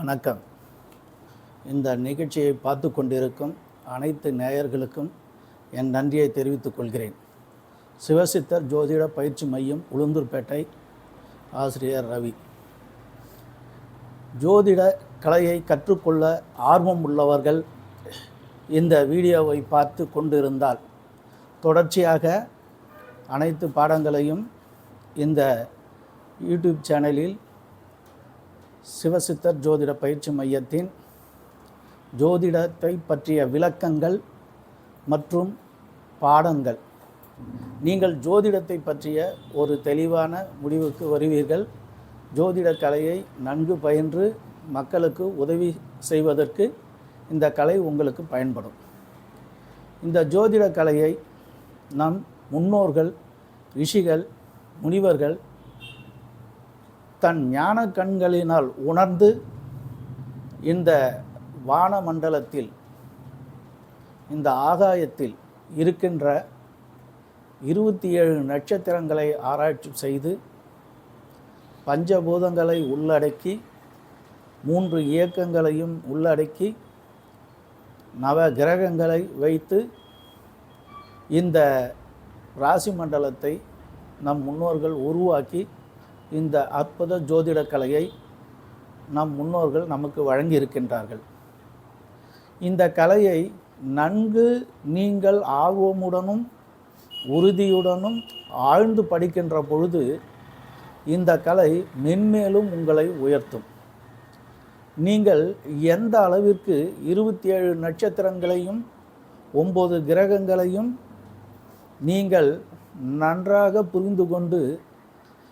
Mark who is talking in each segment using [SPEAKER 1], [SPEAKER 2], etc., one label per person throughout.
[SPEAKER 1] வணக்கம். இந்த நிகழ்ச்சியை பார்த்து கொண்டிருக்கும் அனைத்து நேயர்களுக்கும் என் நன்றியை தெரிவித்துக் கொள்கிறேன். சிவசித்தர் ஜோதிட பயிற்சி மையம் உளுந்தூர்பேட்டை ஆசிரியர் ரவி. ஜோதிட கலையை கற்றுக்கொள்ள ஆர்வம் உள்ளவர்கள் இந்த வீடியோவை பார்த்து கொண்டிருந்தால் தொடர்ச்சியாக அனைத்து பாடங்களையும் இந்த யூடியூப் சேனலில் சிவசித்தர் ஜோதிட பயிற்சி மையத்தின் ஜோதிடத்தை பற்றிய விளக்கங்கள் மற்றும் பாடங்கள். நீங்கள் ஜோதிடத்தை பற்றிய ஒரு தெளிவான முடிவுக்கு வருவீர்கள். ஜோதிட கலையை நன்கு பயின்று மக்களுக்கு உதவி செய்வதற்கு இந்த கலை உங்களுக்கு பயன்படும். இந்த ஜோதிட கலையை நம் முன்னோர்கள் ரிஷிகள் முனிவர்கள் தன் ஞான கண்களினால் உணர்ந்து இந்த வானமண்டலத்தில் இந்த ஆகாயத்தில் இருக்கின்ற இருபத்தி ஏழு நட்சத்திரங்களை ஆராய்ச்சி செய்து பஞ்சபூதங்களை உள்ளடக்கி மூன்று இயக்கங்களையும் உள்ளடக்கி நவ கிரகங்களை வைத்து இந்த ராசி மண்டலத்தை நம் முன்னோர்கள் உருவாக்கி இந்த அற்புத ஜோதிட கலையை நம் முன்னோர்கள் நமக்கு வழங்கி இருக்கின்றார்கள் இந்த கலையை நன்கு நீங்கள் ஆர்வமுடனும் உறுதியுடனும் ஆழ்ந்து படிக்கின்ற பொழுது இந்த கலை மென்மேலும் உங்களை உயர்த்தும். நீங்கள் எந்த அளவிற்கு இருபத்தி ஏழு நட்சத்திரங்களையும் ஒம்பது கிரகங்களையும் நீங்கள் நன்றாக புரிந்து கொண்டு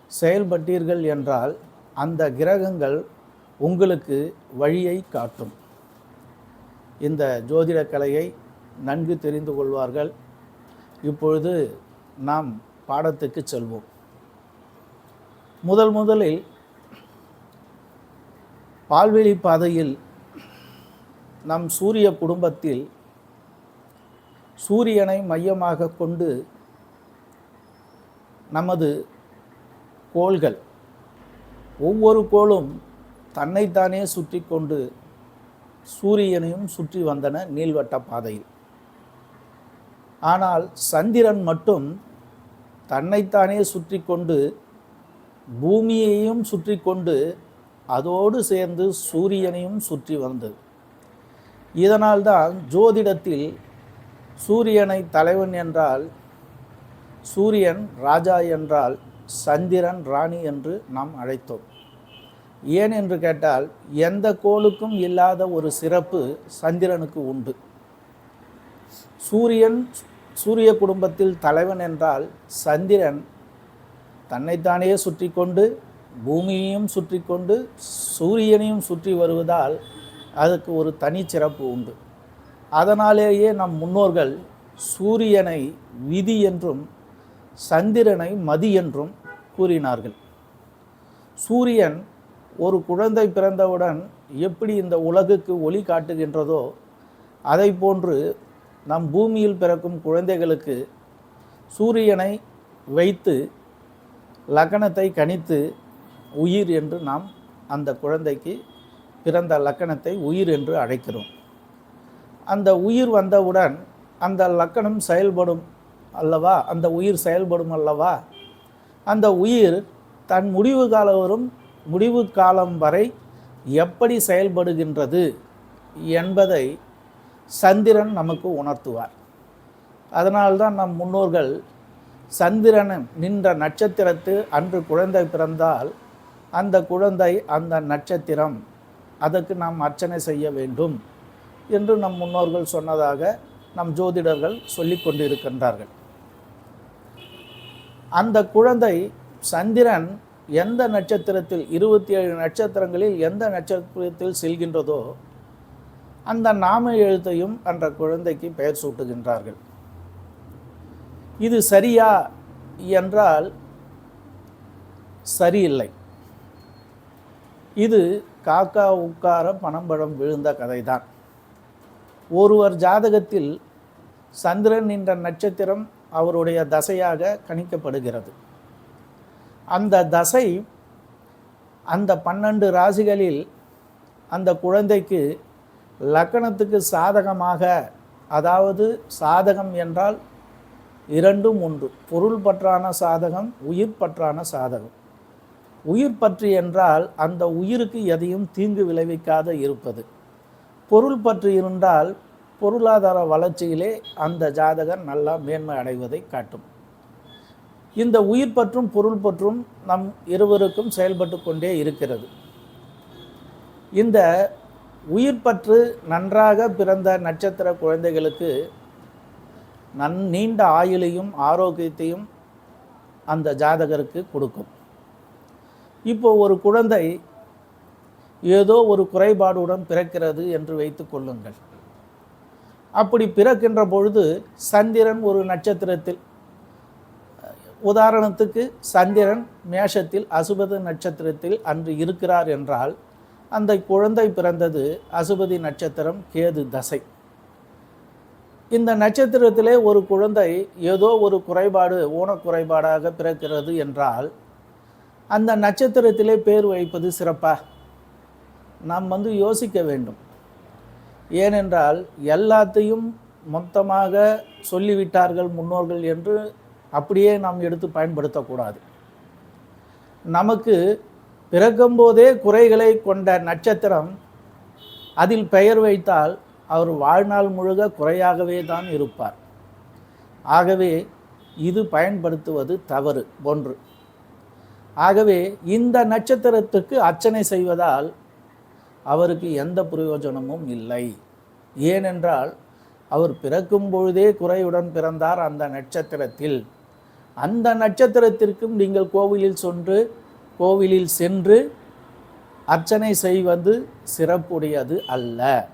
[SPEAKER 1] செயல்பட்டீர்கள் என்றால் அந்த கிரகங்கள் உங்களுக்கு வழியை காட்டும். இந்த ஜோதிட கலையை நன்கு தெரிந்து கொள்வார்கள். இப்பொழுது நாம் பாடத்துக்கு செல்வோம். முதல் முதலில் பால்வெளி பாதையில் நம் சூரிய குடும்பத்தில் சூரியனை மையமாக கொண்டு நமது கோள்கள். ஒவ்வொரு கோளும் தன்னைத்தானே சுற்றி கொண்டு சூரியனையும் சுற்றி வந்தன நீள்வட்ட பாதையில். ஆனால் சந்திரன் மட்டும் தன்னைத்தானே சுற்றி கொண்டு பூமியையும் சுற்றி கொண்டு அதோடு சேர்ந்து சூரியனையும் சுற்றி வந்தது. இதனால்தான் ஜோதிடத்தில் சூரியனை தலைவன் என்றால் சூரியன் ராஜா என்றால் சந்திரன் ராணி என்று நாம் அழைத்தோம். ஏன் என்று கேட்டால் எந்த கோளுக்கும் இல்லாத ஒரு சிறப்பு சந்திரனுக்கு உண்டு. சூரியன் சூரிய குடும்பத்தில் தலைவன் என்றால் சந்திரன் தன்னைத்தானே சுற்றி கொண்டு பூமியையும் சுற்றி கொண்டு சூரியனையும் சுற்றி வருவதால் அதுக்கு ஒரு தனிச்சிறப்பு உண்டு. அதனாலேயே நம் முன்னோர்கள் சூரியனை விதி என்றும் சந்திரனை மதி என்றும் கூறினார்கள். சூரியன் ஒரு குழந்தை பிறந்தவுடன் எப்படி இந்த உலகுக்கு ஒளி காட்டுகின்றதோ அதை போன்று நம் பூமியில் பிறக்கும் குழந்தைகளுக்கு சூரியனை வைத்து லக்கணத்தை கணித்து உயிர் என்று நாம் அந்த குழந்தைக்கு பிறந்த லக்கணத்தை உயிர் என்று அழைக்கிறோம். அந்த உயிர் வந்தவுடன் அந்த லக்கணம் செயல்படும் அல்லவா? அந்த உயிர் செயல்படும் அல்லவா? அந்த உயிர் தன் முடிவு காலம் வரும் முடிவு காலம் வரை எப்படி செயல்படுகின்றது என்பதை சந்திரன் நமக்கு உணர்த்துவார். அதனால்தான் நம் முன்னோர்கள் சந்திரன் நின்ற நட்சத்திரத்து அன்று குழந்தை பிறந்தால் அந்த குழந்தை அந்த நட்சத்திரம் அதற்கு நாம் அர்ச்சனை செய்ய வேண்டும் என்று நம் முன்னோர்கள் சொன்னதாக நம் ஜோதிடர்கள் சொல்லிக் கொண்டிருக்கின்றார்கள். அந்த குழந்தை சந்திரன் எந்த நட்சத்திரத்தில் இருபத்தி ஏழு நட்சத்திரங்களில் எந்த நட்சத்திரத்தில் செல்கின்றதோ அந்த நாம எழுத்தையும் அந்த குழந்தைக்கு பெயர் சூட்டுகின்றார்கள். இது சரியா என்றால் சரியில்லை. இது காக்கா உட்கார பணம்பழம் விழுந்த கதைதான். ஒருவர் ஜாதகத்தில் சந்திரன் என்ற நட்சத்திரம் அவருடைய தசையாக கணிக்கப்படுகிறது. அந்த தசை அந்த பன்னெண்டு ராசிகளில் அந்த குழந்தைக்கு லக்கணத்துக்கு சாதகமாக அதாவது சாதகம் என்றால் இரண்டும் ஒன்று பொருள் பற்றான சாதகம் உயிர் பற்றான சாதகம். உயிர் பற்று என்றால் அந்த உயிருக்கு எதையும் தீங்கு விளைவிக்காத இருப்பது. பொருள் பற்று இருந்தால் பொருளாதார வளர்ச்சியிலே அந்த ஜாதகர் நல்லா மேன்மை அடைவதை காட்டும். இந்த உயிர் பற்றும் பொருள் பற்றும் நம் இருவருக்கும் செயல்பட்டு கொண்டே இருக்கிறது. இந்த உயிர் பற்று நன்றாக பிறந்த நட்சத்திர குழந்தைகளுக்கு நன் நீண்ட ஆயுளையும் ஆரோக்கியத்தையும் அந்த ஜாதகருக்கு கொடுக்கும். இப்போ ஒரு குழந்தை ஏதோ ஒரு குறைபாடுடன் பிறக்கிறது என்று வைத்துக் கொள்ளுங்கள். அப்படி பிறக்கின்ற பொழுது சந்திரன் ஒரு நட்சத்திரத்தில் உதாரணத்துக்கு சந்திரன் மேஷத்தில் அசுபதி நட்சத்திரத்தில் அன்று இருக்கிறார் என்றால் அந்த குழந்தை பிறந்தது அசுபதி நட்சத்திரம் கேது தசை. இந்த நட்சத்திரத்திலே ஒரு குழந்தை ஏதோ ஒரு குறைபாடு ஊனக்குறைபாடாக பிறக்கிறது என்றால் அந்த நட்சத்திரத்திலே பேர் வைப்பது சிறப்பா? நாம் வந்து யோசிக்க வேண்டும். ஏனென்றால் எல்லாத்தையும் மொத்தமாக சொல்லிவிட்டார்கள் முன்னோர்கள் என்று அப்படியே நாம் எடுத்து பயன்படுத்தக்கூடாது. நமக்கு பிறக்கும்போதே குறைகளை கொண்ட நட்சத்திரம் அதில் பெயர் வைத்தால் அவர் வாழ்நாள் முழுக குறையாகவே தான் இருப்பார். ஆகவே இது பயன்படுத்துவது தவறு ஒன்று. ஆகவே இந்த நட்சத்திரத்துக்கு அர்ச்சனை செய்வதால் அவருக்கு எந்த பிரயோஜனமும் இல்லை. ஏனென்றால் அவர் பிறக்கும் பொழுதே குறையுடன் பிறந்தார் அந்த நட்சத்திரத்தில். அந்த நட்சத்திரத்திற்கும் நீங்கள் கோவிலில் சென்று கோவிலில் சென்று அர்ச்சனை செய்வது சிறப்புடையது அல்ல.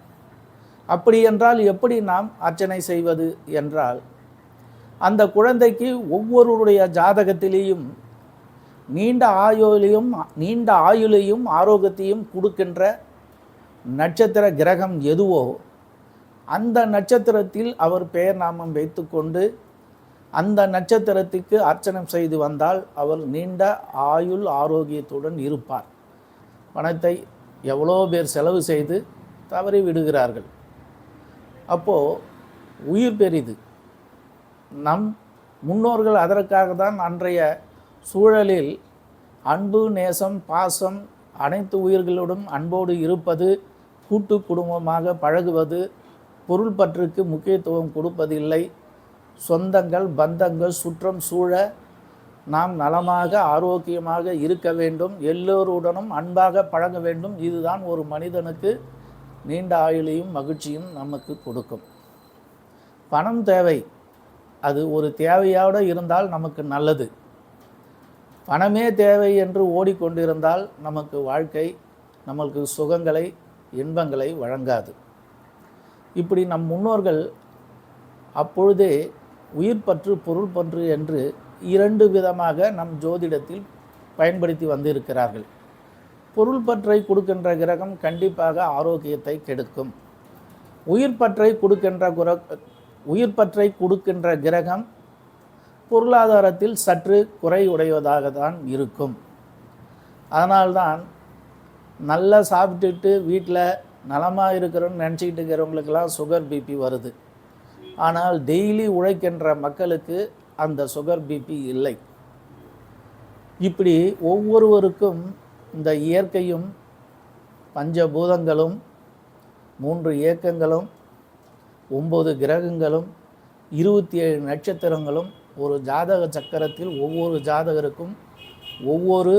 [SPEAKER 1] அப்படி என்றால் எப்படி நாம் அர்ச்சனை செய்வது என்றால் அந்த குழந்தைக்கு ஒவ்வொருவருடைய ஜாதகத்திலேயும் நீண்ட ஆயுளையும் நீண்ட ஆயுளையும் ஆரோக்கியத்தையும் கொடுக்கின்ற நட்சத்திர கிரகம் எதுவோ அந்த நட்சத்திரத்தில் அவர் பெயர் நாமம் வைத்துக்கொண்டு அந்த நட்சத்திரத்துக்கு அர்ச்சனம் செய்து வந்தால் அவர் நீண்ட ஆயுள் ஆரோக்கியத்துடன் இருப்பார். பணத்தை எவ்வளோ பேர் செலவு செய்து தவறி விடுகிறார்கள். அப்போது உயிர் பெரிது. நம் முன்னோர்கள் அதற்காக தான் அன்றைய சூழலில் அன்பு நேசம் பாசம் அனைத்து உயிர்களுடன் அன்போடு இருப்பது கூட்டு குடும்பமாக பழகுவது பொருள் பற்றுக்கு முக்கியத்துவம் கொடுப்பதில்லை. சொந்தங்கள் பந்தங்கள் சுற்றம் சூழ நாம் நலமாக ஆரோக்கியமாக இருக்க வேண்டும். எல்லோருடனும் அன்பாக பழக வேண்டும். இதுதான் ஒரு மனிதனுக்கு நீண்ட ஆயுளையும் மகிழ்ச்சியும் நமக்கு கொடுக்கும். பணம் தேவை. அது ஒரு தேவையோடு இருந்தால் நமக்கு நல்லது. பணமே தேவை என்று ஓடிக்கொண்டிருந்தால் நமக்கு வாழ்க்கை நமக்கு சுகங்களை இன்பங்களை வழங்காது. இப்படி நம் முன்னோர்கள் அப்பொழுதே உயிர் பற்று பொருள் பற்று என்று இரண்டு விதமாக நம் ஜோதிடத்தில் பயன்படுத்தி வந்திருக்கிறார்கள். பொருள் பற்றை கொடுக்கின்ற கிரகம் கண்டிப்பாக ஆரோக்கியத்தை கெடுக்கும். உயிர் பற்றை கொடுக்கின்ற குர உயிர் பற்றை கொடுக்கின்ற கிரகம் பொருளாதாரத்தில் சற்று குறையுடையதாக தான் இருக்கும். அதனால்தான் நல்லா சாப்பிட்டுட்டு வீட்டில் நலமாக இருக்கிறோன்னு நினச்சிக்கிட்டு இருக்கிறவங்களுக்கெல்லாம் சுகர் பிபி வருது. ஆனால் டெய்லி உழைக்கின்ற மக்களுக்கு அந்த சுகர் பிபி இல்லை. இப்படி ஒவ்வொருவருக்கும் இந்த இயற்கையும் பஞ்சபூதங்களும் மூன்று இயக்கங்களும் ஒம்பது கிரகங்களும் இருபத்தி ஏழு நட்சத்திரங்களும் ஒரு ஜாதக சக்கரத்தில் ஒவ்வொரு ஜாதகருக்கும் ஒவ்வொரு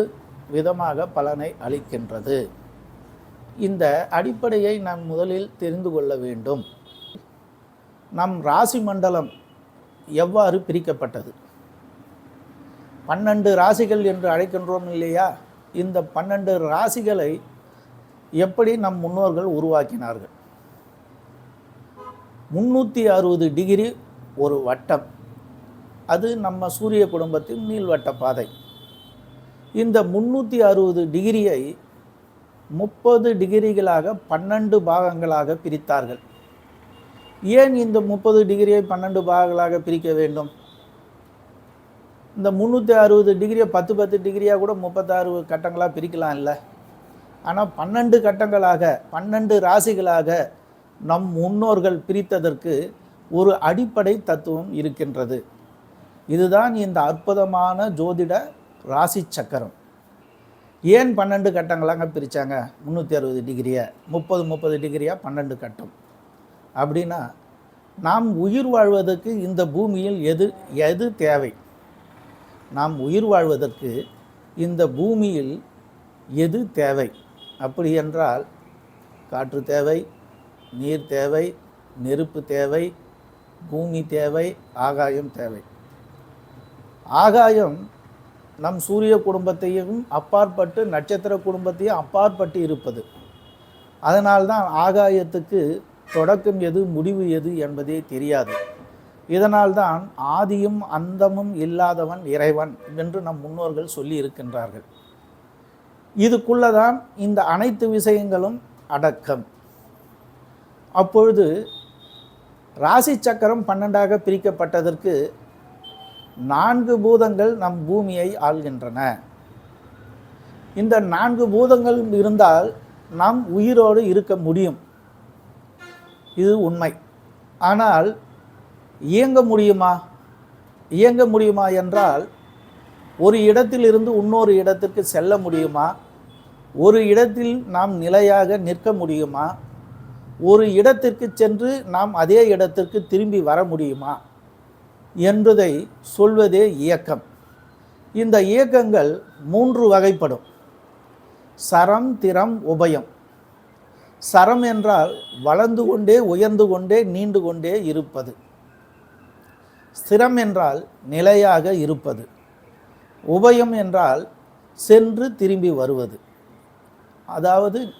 [SPEAKER 1] விதமாக பலனை அளிக்கின்றது. இந்த அடிப்படையை நாம் முதலில் தெரிந்து கொள்ள வேண்டும். நம் ராசி மண்டலம் எவ்வாறு பிரிக்கப்பட்டது? பன்னெண்டு ராசிகள் என்று அழைக்கின்றோம் இல்லையா? இந்த பன்னெண்டு ராசிகளை எப்படி நம் முன்னோர்கள் உருவாக்கினார்கள்? முன்னூற்றி அறுபது டிகிரி ஒரு வட்டம். அது நம்ம சூரிய குடும்பத்தின் நீள்வட்ட பாதை. இந்த முன்னூற்றி அறுபது டிகிரியை முப்பது டிகிரிகளாக பன்னெண்டு பாகங்களாக பிரித்தார்கள். ஏன் இந்த முப்பது டிகிரியை பன்னெண்டு பாகங்களாக பிரிக்க வேண்டும்? இந்த முந்நூற்றி அறுபது டிகிரியை பத்து பத்து டிகிரியாக கூட முப்பத்தாறு கட்டங்களாக பிரிக்கலாம் இல்லை ஆனால் பன்னெண்டு கட்டங்களாக பன்னெண்டு ராசிகளாக நம் முன்னோர்கள் பிரித்ததற்கு ஒரு அடிப்படை தத்துவம் இருக்கின்றது. இதுதான் இந்த அற்புதமான ஜோதிட ராசி சக்கரம். ஏன் பன்னெண்டு கட்டங்களாங்க பிரித்தாங்க முந்நூற்றி அறுபது டிகிரியை. முப்பது முப்பது டிகிரியாக பன்னெண்டு கட்டம். அப்படின்னா நாம் உயிர் வாழ்வதற்கு இந்த பூமியில் எது எது தேவை? நாம் உயிர் வாழ்வதற்கு இந்த பூமியில் எது தேவை? அப்படி என்றால் காற்று தேவை நீர் தேவை நெருப்பு தேவை பூமி தேவை ஆகாயம் தேவை. ஆகாயம் நம் சூரிய குடும்பத்தையும் அப்பாற்பட்டு நட்சத்திர குடும்பத்தையும் அப்பாற்பட்டு இருப்பது. அதனால்தான் ஆகாயத்துக்கு தொடக்கம் எது முடிவு எது என்பதே தெரியாது. இதனால்தான் ஆதியும் அந்தமும் இல்லாதவன் இறைவன் என்று நம் முன்னோர்கள் சொல்லி இருக்கின்றார்கள். இதுக்குள்ளதான் இந்த அனைத்து விஷயங்களும் அடக்கம். அப்பொழுது ராசி சக்கரம் பன்னெண்டாக பிரிக்கப்பட்டதற்கு நான்கு பூதங்கள் நம் பூமியை ஆள்கின்றன. இந்த நான்கு பூதங்கள் இருந்தால் நாம் உயிரோடு இருக்க முடியும். இது உண்மை. ஆனால் இயங்க முடியுமா? இயங்க முடியுமா என்றால் ஒரு இடத்திலிருந்து இன்னொரு இடத்திற்கு செல்ல முடியுமா? ஒரு இடத்தில் நாம் நிலையாக நிற்க முடியுமா? ஒரு இடத்திற்கு சென்று நாம் அதே இடத்திற்கு திரும்பி வர முடியுமா? என்பதை சொல்வதே இயக்கம். இந்த இயக்கங்கள் மூன்று வகைப்படும். சரம் திறம் உபயம். சரம் என்றால் வளர்ந்து கொண்டே உயர்ந்து கொண்டே நீண்டு கொண்டே இருப்பது. ஸ்திரம் என்றால் நிலையாக இருப்பது. உபயம் என்றால் சென்று திரும்பி வருவது. அதாவது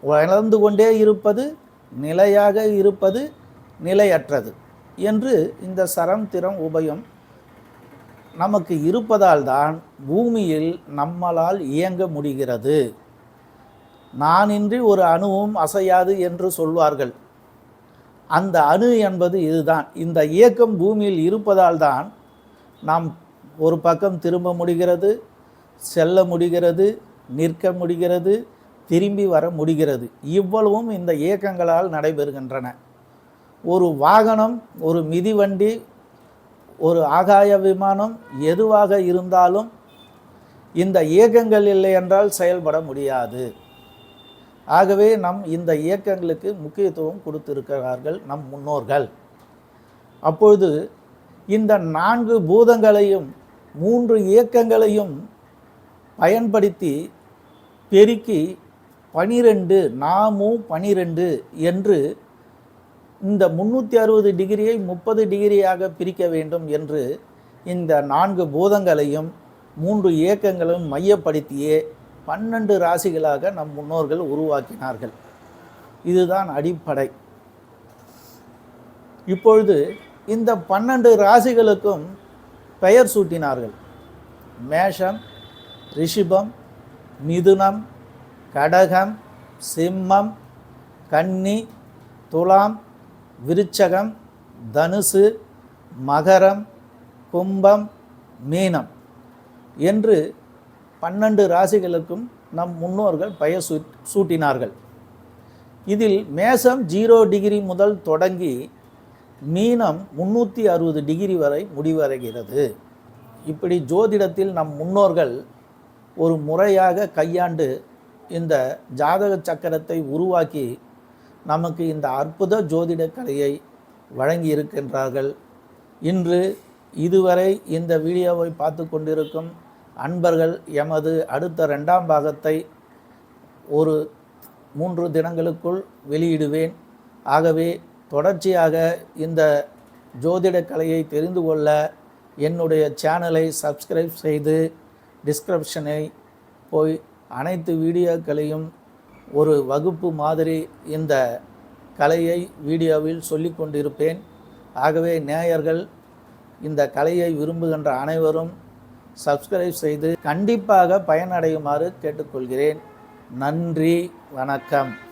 [SPEAKER 1] வளர்ந்து கொண்டே இருப்பது நிலையாக இருப்பது நிலையற்றது. என்று இந்த சரம் திறம் உபயம் நமக்கு இருப்பதால் தான் பூமியில் நம்மளால் இயங்க முடிகிறது. நானின்றி ஒரு அணுவும் அசையாது என்று சொல்வார்கள். அந்த அணு என்பது இதுதான். இந்த இயக்கம் பூமியில் இருப்பதால் தான் நாம் ஒரு பக்கம் திரும்ப முடிகிறது செல்ல முடிகிறது நிற்க முடிகிறது திரும்பி வர முடிகிறது. இவ்வளவும் இந்த இயக்கங்களால் நடைபெறுகின்றன. ஒரு வாகனம் ஒரு மிதிவண்டி ஒரு ஆகாய விமானம் எதுவாக இருந்தாலும் இந்த இயக்கங்கள் இல்லை என்றால் செயல்பட முடியாது. ஆகவே நம் இந்த இயக்கங்களுக்கு முக்கியத்துவம் கொடுத்திருக்கிறார்கள் நம் முன்னோர்கள். அப்பொழுது இந்த நான்கு பூதங்களையும் மூன்று இயக்கங்களையும் பயன்படுத்தி பெருக்கி பனிரெண்டு நாமும் பனிரெண்டு என்று இந்த முந்நூற்றி அறுபது டிகிரியை முப்பது டிகிரியாக பிரிக்க வேண்டும் என்று இந்த நான்கு பூதங்களையும் மூன்று இயக்கங்களும் மையப்படுத்தியே பன்னெண்டு ராசிகளாக நம் முன்னோர்கள் உருவாக்கினார்கள். இதுதான் அடிப்படை. இப்பொழுது இந்த பன்னெண்டு ராசிகளுக்கும் பெயர் சூட்டினார்கள். மேஷம் ரிஷிபம் மிதுனம் கடகம் சிம்மம் கன்னி துலாம் விருச்சகம் தனுசு மகரம் கும்பம் மீனம் என்று பன்னெண்டு ராசிகளுக்கும் நம் முன்னோர்கள் பெயர் சூட்டினார்கள். இதில் மேசம் ஜீரோ டிகிரி முதல் தொடங்கி மீனம் முன்னூற்றி அறுபது டிகிரி வரை முடிவடைகிறது. இப்படி ஜோதிடத்தில் நம் முன்னோர்கள் ஒரு முறையாக கையாண்டு இந்த ஜாதக சக்கரத்தை உருவாக்கி நமக்கு இந்த அற்புத ஜோதிட கலையை வழங்கி இருக்கின்றார்கள் இன்று இதுவரை இந்த வீடியோவை பார்த்து கொண்டிருக்கும் அன்பர்கள் எமது அடுத்த ரெண்டாம் பாகத்தை ஒரு மூன்று தினங்களுக்குள் வெளியிடுவேன். ஆகவே தொடர்ச்சியாக இந்த ஜோதிட கலையை தெரிந்து கொள்ள என்னுடைய சேனலை சப்ஸ்கிரைப் செய்து டிஸ்கிரிப்ஷனை போய் அனைத்து வீடியோக்களையும் ஒரு வகுப்பு மாதிரி இந்த கலையை வீடியோவில் சொல்லி கொண்டிருப்பேன். ஆகவே நேயர்கள் இந்த கலையை விரும்புகின்ற அனைவரும் சப்ஸ்கிரைப் செய்து கண்டிப்பாக பயனடையுமாறு கேட்டுக்கொள்கிறேன். நன்றி வணக்கம்.